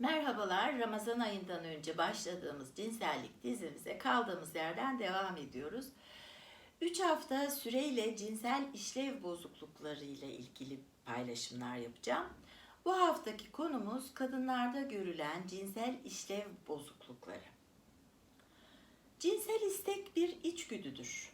Merhabalar, Ramazan ayından önce başladığımız cinsellik dizimize kaldığımız yerden devam ediyoruz. 3 hafta süreyle cinsel işlev bozuklukları ile ilgili paylaşımlar yapacağım. Bu haftaki konumuz kadınlarda görülen cinsel işlev bozuklukları. Cinsel istek bir içgüdüdür.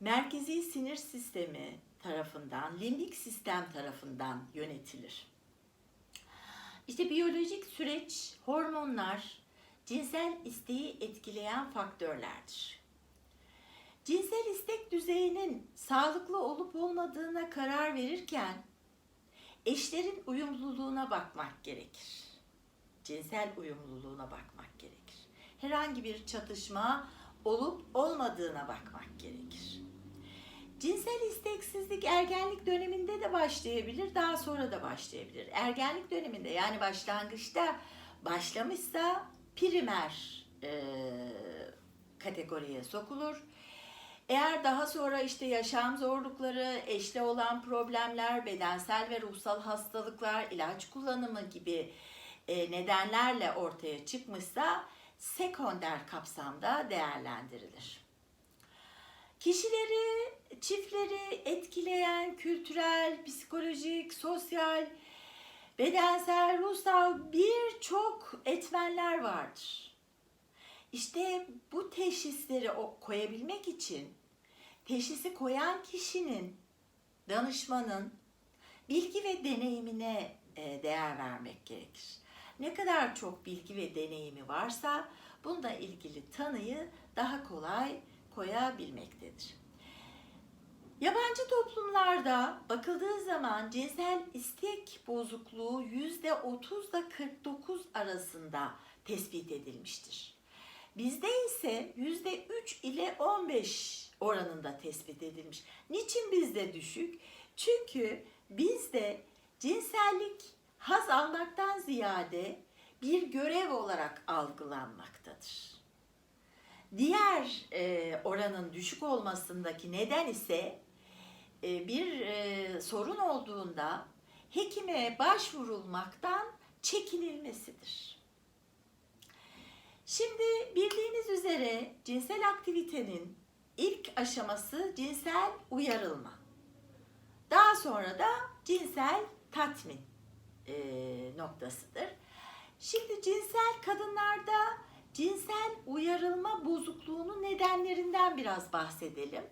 Merkezi sinir sistemi tarafından, limbik sistem tarafından yönetilir. İşte biyolojik süreç, hormonlar, cinsel isteği etkileyen faktörlerdir. Cinsel istek düzeyinin sağlıklı olup olmadığına karar verirken eşlerin uyumluluğuna bakmak gerekir. Cinsel uyumluluğuna bakmak gerekir. Herhangi bir çatışma olup olmadığına bakmak gerekir. Cinsel isteksizlik ergenlik döneminde de başlayabilir, daha sonra da başlayabilir. Ergenlik döneminde yani başlangıçta başlamışsa primer e, kategoriye sokulur. Eğer daha sonra işte yaşam zorlukları, eşle olan problemler, bedensel ve ruhsal hastalıklar, ilaç kullanımı gibi e, nedenlerle ortaya çıkmışsa sekonder kapsamda değerlendirilir. Kişileri, çiftleri etkileyen kültürel, psikolojik, sosyal, bedensel, ruhsal birçok etmenler vardır. İşte bu teşhisleri koyabilmek için teşhisi koyan kişinin, danışmanın bilgi ve deneyimine e, değer vermek gerekir. Ne kadar çok bilgi ve deneyimi varsa bununla ilgili tanıyı daha kolay koyabilmektedir. Yabancı toplumlarda bakıldığı zaman cinsel istek bozukluğu yüzde 30 ile 49 arasında tespit edilmiştir. Bizde ise yüzde 3 ile 15 oranında tespit edilmiş. Niçin bizde düşük? Çünkü bizde cinsellik haz almaktan ziyade bir görev olarak algılanmaktadır. Diğer e, oranın düşük olmasındaki neden ise bir e, sorun olduğunda hekime başvurulmaktan çekinilmesidir. Şimdi bildiğiniz üzere cinsel aktivitenin ilk aşaması cinsel uyarılma. Daha sonra da cinsel tatmin e, noktasıdır. Şimdi cinsel kadınlarda cinsel uyarılma bozukluğunun nedenlerinden biraz bahsedelim.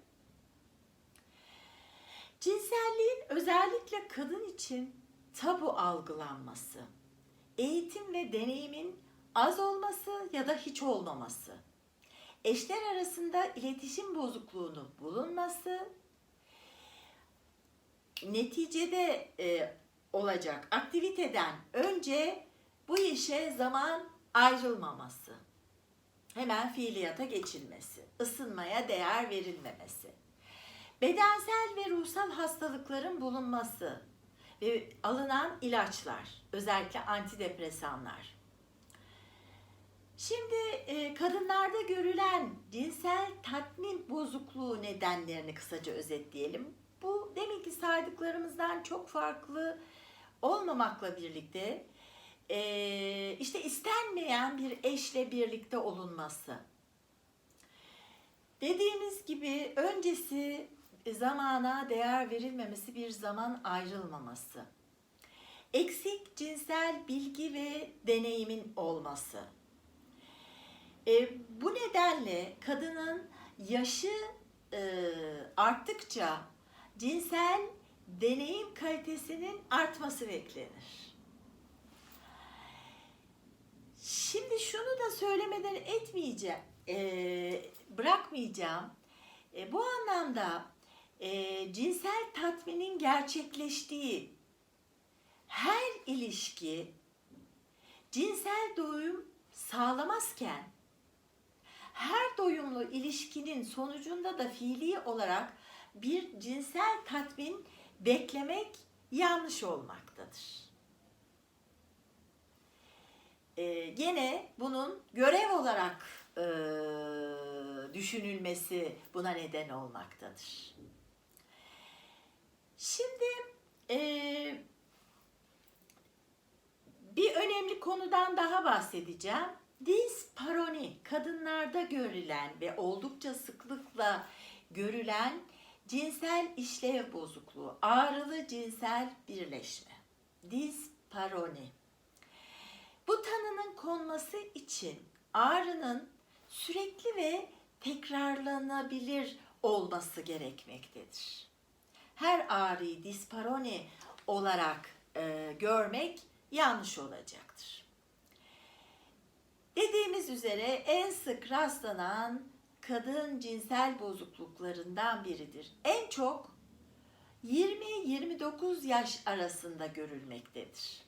Cinselliğin özellikle kadın için tabu algılanması, eğitim ve deneyimin az olması ya da hiç olmaması, eşler arasında iletişim bozukluğunu bulunması, neticede e, olacak aktiviteden önce bu işe zaman ayrılmaması, hemen fiiliyata geçilmesi, ısınmaya değer verilmemesi, bedensel ve ruhsal hastalıkların bulunması ve alınan ilaçlar, özellikle antidepresanlar. Şimdi e, kadınlarda görülen cinsel tatmin bozukluğu nedenlerini kısaca özetleyelim. Bu deminki saydıklarımızdan çok farklı olmamakla birlikte e, işte istenmeyen bir eşle birlikte olunması. Dediğimiz gibi öncesi zamana değer verilmemesi bir zaman ayrılmaması. Eksik cinsel bilgi ve deneyimin olması. E, bu nedenle kadının yaşı e, arttıkça cinsel deneyim kalitesinin artması beklenir. Şimdi şunu da söylemeden etmeyeceğim, e, bırakmayacağım. E, bu anlamda e, cinsel tatminin gerçekleştiği her ilişki cinsel doyum sağlamazken her doyumlu ilişkinin sonucunda da fiili olarak bir cinsel tatmin beklemek yanlış olmaktadır. Ee, gene bunun görev olarak e, düşünülmesi buna neden olmaktadır. Şimdi e, bir önemli konudan daha bahsedeceğim. Disparoni, kadınlarda görülen ve oldukça sıklıkla görülen cinsel işlev bozukluğu, ağrılı cinsel birleşme. Disparoni. Bu tanının konması için ağrının sürekli ve tekrarlanabilir olması gerekmektedir. Her ağrıyı disparoni olarak e, görmek yanlış olacaktır. Dediğimiz üzere en sık rastlanan kadın cinsel bozukluklarından biridir. En çok 20-29 yaş arasında görülmektedir.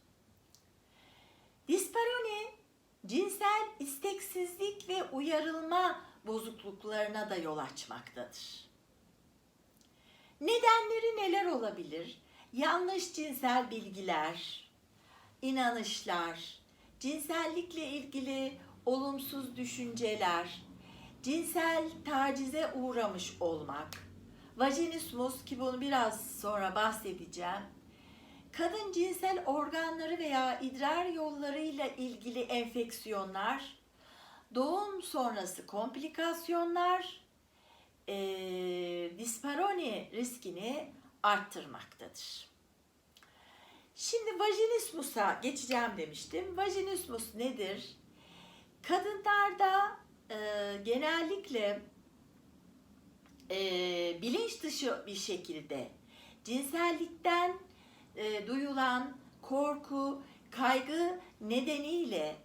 Disparoni cinsel isteksizlik ve uyarılma bozukluklarına da yol açmaktadır. Nedenleri neler olabilir? Yanlış cinsel bilgiler, inanışlar, cinsellikle ilgili olumsuz düşünceler, cinsel tacize uğramış olmak, vajinismus ki bunu biraz sonra bahsedeceğim, kadın cinsel organları veya idrar yollarıyla ilgili enfeksiyonlar, doğum sonrası komplikasyonlar, e, disparoni riskini arttırmaktadır. Şimdi vajinismusa geçeceğim demiştim. Vajinismus nedir? Kadınlarda e, genellikle e, bilinç dışı bir şekilde cinsellikten e, duyulan korku, kaygı nedeniyle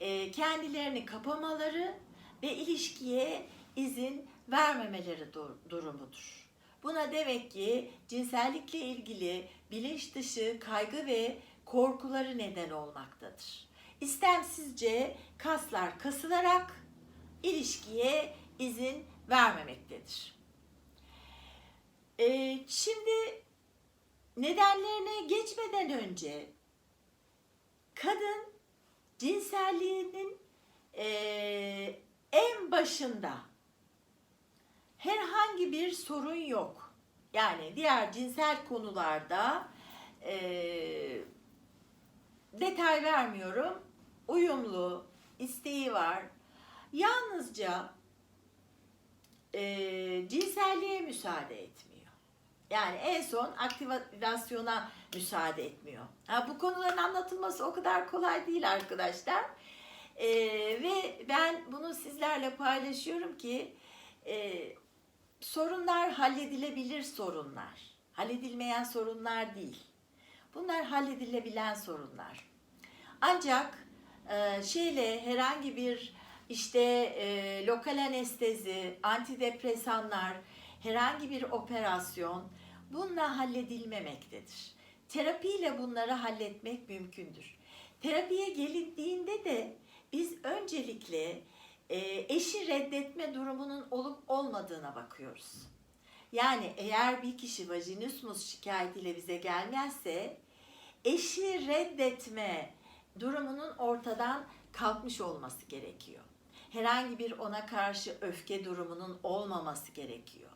e, kendilerini kapamaları ve ilişkiye izin vermemeleri dur- durumudur. Buna demek ki cinsellikle ilgili bilinç dışı kaygı ve korkuları neden olmaktadır. İstemsizce kaslar kasılarak ilişkiye izin vermemektedir. Ee, şimdi nedenlerine geçmeden önce kadın cinselliğinin eee, en başında herhangi bir sorun yok. Yani diğer cinsel konularda eee, detay vermiyorum. Uyumlu, isteği var. Yalnızca eee, cinselliğe müsaade etmiyor. Yani en son aktivasyona müsaade etmiyor. Ha, bu konuların anlatılması o kadar kolay değil arkadaşlar. Ee, ve ben bunu sizlerle paylaşıyorum ki e, sorunlar halledilebilir sorunlar. Halledilmeyen sorunlar değil. Bunlar halledilebilen sorunlar. Ancak e, şeyle herhangi bir işte e, lokal anestezi, antidepresanlar, herhangi bir operasyon bununla halledilmemektedir. Terapiyle bunları halletmek mümkündür. Terapiye gelindiğinde de biz öncelikle eşi reddetme durumunun olup olmadığına bakıyoruz. Yani eğer bir kişi vajinismus şikayetiyle bize gelmezse eşi reddetme durumunun ortadan kalkmış olması gerekiyor. Herhangi bir ona karşı öfke durumunun olmaması gerekiyor.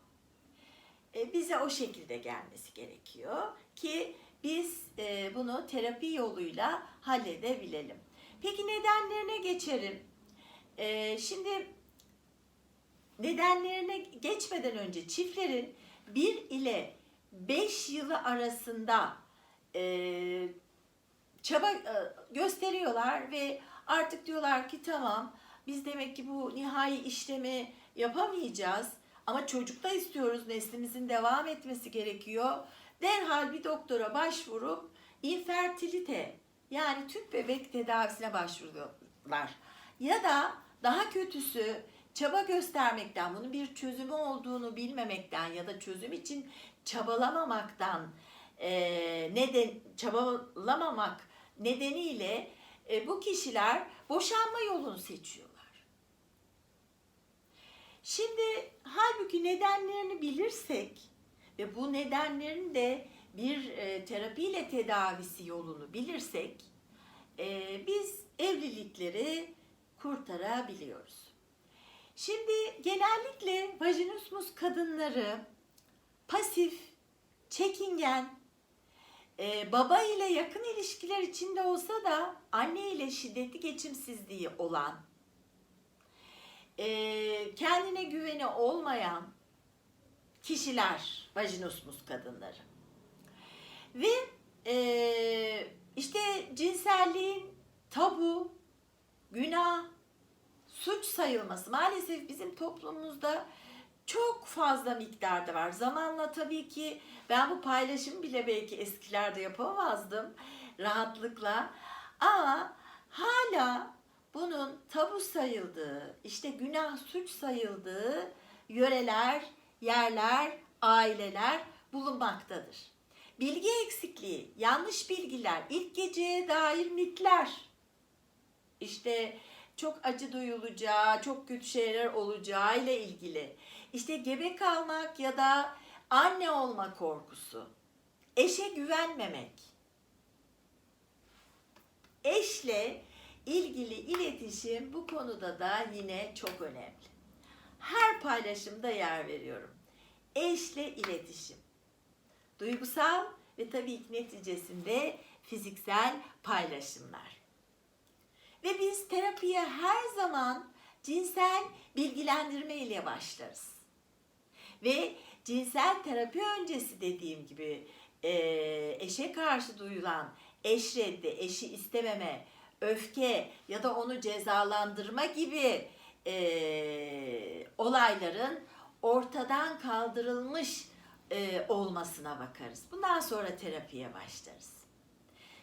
E, bize o şekilde gelmesi gerekiyor ki biz e, bunu terapi yoluyla halledebilelim. Peki nedenlerine geçelim. E, şimdi nedenlerine geçmeden önce çiftlerin 1 ile 5 yılı arasında e, çaba e, gösteriyorlar ve artık diyorlar ki tamam biz demek ki bu nihai işlemi yapamayacağız ama çocuk da istiyoruz neslimizin devam etmesi gerekiyor. Derhal bir doktora başvurup infertilite yani tüp bebek tedavisine başvuruyorlar. Ya da daha kötüsü çaba göstermekten, bunun bir çözümü olduğunu bilmemekten ya da çözüm için çabalamamaktan e, neden çabalamamak nedeniyle e, bu kişiler boşanma yolunu seçiyorlar. Şimdi halbuki nedenlerini bilirsek ve bu nedenlerin de bir e, terapiyle tedavisi yolunu bilirsek e, biz evlilikleri kurtarabiliyoruz. Şimdi genellikle vajinismus kadınları pasif, çekingen, e, baba ile yakın ilişkiler içinde olsa da anne ile şiddetli geçimsizliği olan, e, kendine güveni olmayan kişiler, vajinosmus kadınları. Ve e, işte cinselliğin tabu, günah, suç sayılması maalesef bizim toplumumuzda çok fazla miktarda var. Zamanla tabii ki ben bu paylaşımı bile belki eskilerde yapamazdım rahatlıkla. Ama hala bunun tabu sayıldığı, işte günah suç sayıldığı yöreler, yerler, aileler bulunmaktadır. Bilgi eksikliği, yanlış bilgiler, ilk geceye dair mitler, işte çok acı duyulacağı, çok kötü şeyler olacağı ile ilgili. İşte gebe kalmak ya da anne olma korkusu. Eşe güvenmemek. Eşle ilgili iletişim bu konuda da yine çok önemli. Her paylaşımda yer veriyorum. Eşle iletişim. Duygusal ve tabii ki neticesinde fiziksel paylaşımlar. Ve biz terapiye her zaman cinsel bilgilendirme ile başlarız. Ve cinsel terapi öncesi dediğim gibi e, eşe karşı duyulan eş reddi, eşi istememe, öfke ya da onu cezalandırma gibi e, olayların ortadan kaldırılmış e, olmasına bakarız. Bundan sonra terapiye başlarız.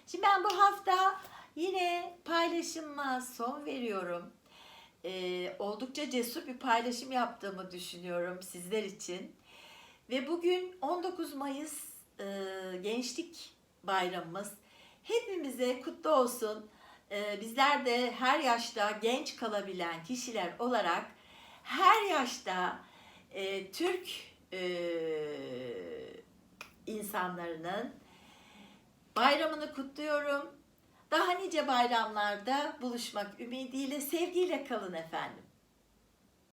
Şimdi ben bu hafta yine paylaşıma son veriyorum. Ee, oldukça cesur bir paylaşım yaptığımı düşünüyorum sizler için. Ve bugün 19 Mayıs e, Gençlik Bayramımız. Hepimize kutlu olsun. Ee, bizler de her yaşta genç kalabilen kişiler olarak her yaşta e, Türk e, insanlarının bayramını kutluyorum. Daha nice bayramlarda buluşmak ümidiyle, sevgiyle kalın efendim.